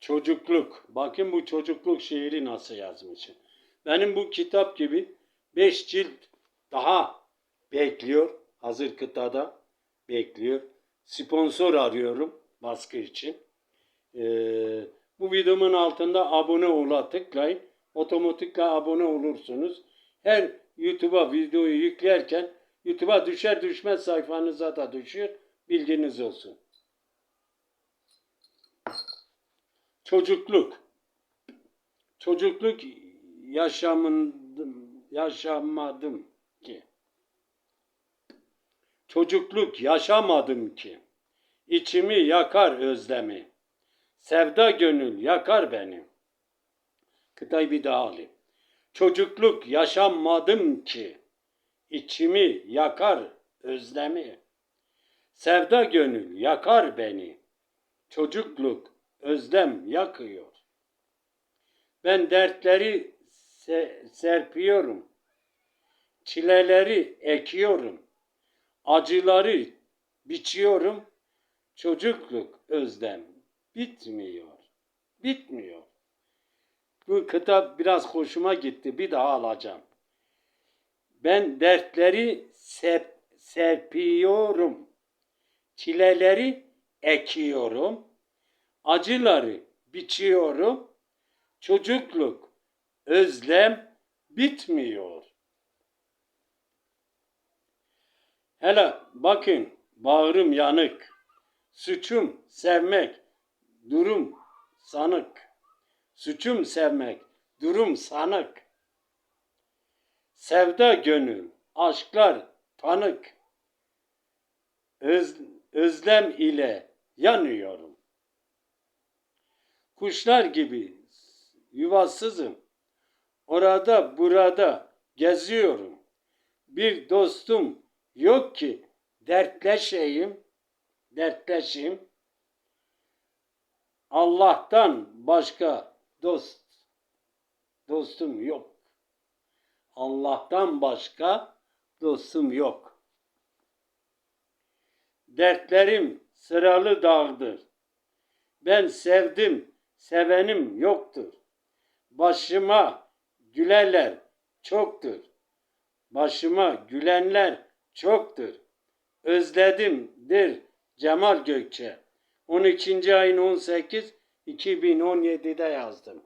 Çocukluk. Bakın bu çocukluk şiiri nasıl yazmışım. Benim bu kitap gibi 5 cilt daha bekliyor. Hazır kıtada bekliyor. Sponsor arıyorum baskı için. Ee, bu videomun altında abone ola tıklayın. Otomatikle abone olursunuz. Her YouTube'a videoyu yüklerken YouTube'a düşer düşmez sayfanıza da düşür. Bilginiz olsun. Çocukluk. Çocukluk yaşamındım, yaşamadım ki. Çocukluk yaşamadım ki. İçimi yakar özlemi. Sevda gönül yakar beni. Kıtayı bir daha alayım. Çocukluk yaşamadım ki. İçimi yakar özlemi. Sevda gönül yakar beni. Çocukluk özlem yakıyor. Ben dertleri se- serpiyorum. Çileleri ekiyorum. Acıları biçiyorum. Çocukluk özlem bitmiyor. Bitmiyor. Bu kitap biraz hoşuma gitti. Bir daha alacağım. Ben dertleri sep- serpiyorum. Çileleri ekiyorum. Acıları biçiyorum. Çocukluk, özlem bitmiyor. Hele bakın bağrım yanık. Suçum sevmek, durum sanık. Suçum sevmek, durum sanık. Sevda gönül, aşklar tanık. Öz, özlem ile yanıyorum. Kuşlar gibi yuvasızım. Orada burada geziyorum. Bir dostum yok ki dertleşeyim, dertleşeyim. Allah'tan başka dost dostum yok. Allah'tan başka dostum yok. Dertlerim sıralı dağdır. Ben sevdim, sevenim yoktur. Başıma gülerler çoktur. Başıma gülenler çoktur. Özledimdir Cemal Gökçe. 12. ayın 18 2017'de yazdım.